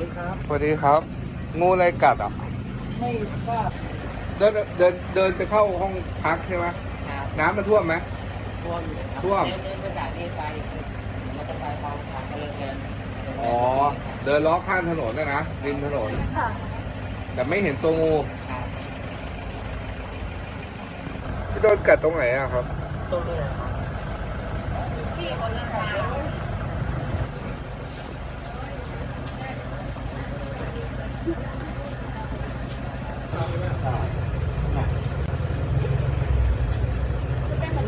ดีครับ งูอะไรกัดอะ ไม่ทราบเดินเดินเดินจะเข้าห้องพักใช่ไหมครับน้ำมันท่วมไหม ท่วมอยู่ครับท่วม เดินเดินไปจากนี่ไปมันจะไปคลองทางก็เลยเดินอ๋อ เดินล้อข้างถนนนะนะริมถนน ค่ะแต่ไม่เห็นตัวงูครับพี่โดนกัดตรงไหนอะครับ ตรงนี้ครับที่คนละทาง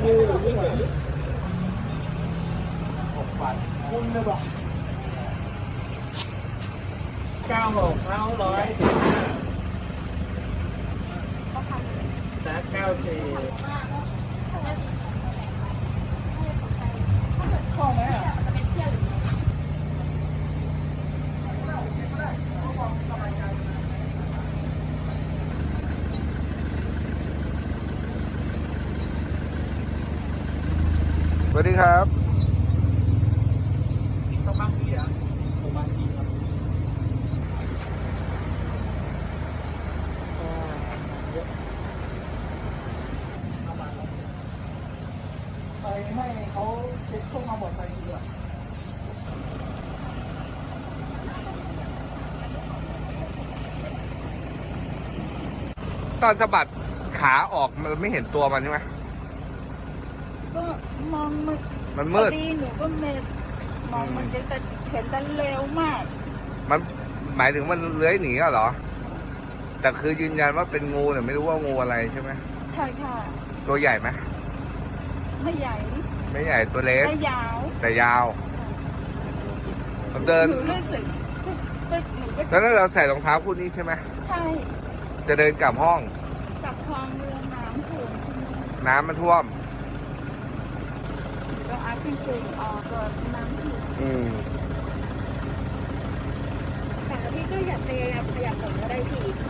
งูนี่เหมือนหกพัน คุณเลยบอกเก้าหกเก้าร้อยสิบห้าและเก้าสี่คงไหมอะสวัสดีครับางพี่อะต้องบ้างพี่ครับ ไป ให้เขาเช็คช่วงมาหมดไปทีเดียวตอนสะบัดขาออกมันไม่เห็นตัวมันใช่ไหมก็มองมันมันมืดพอดีหนูก็เมดมองมันจะแต่เห็นแต่เร็วมาก มันหมายถึงมันเลื้อยหนีอะเหรอ แต่คือยืนยันว่าเป็นงูแต่ไม่รู้ว่างูอะไรใช่ไหมใช่ค่ะ ตัวใหญ่ไหม ไม่ใหญ่ไม่ใหญ่ตัวเล็ก ไม่ยาวแต่ยาวผมเดิน หนูรู้สึกตึกหนูก็แล้วถ้าเราใส่รองเท้าคู่นี้ใช่ไหมใช่จะเดินกลับห้อง กับคลองเรือน้ำถูกน้ำมันท่วมก็อาร์ติคูออกก็น้ำถูกอืมแต่พี่ก็อย่าพยายามขยับผมก็ได้ที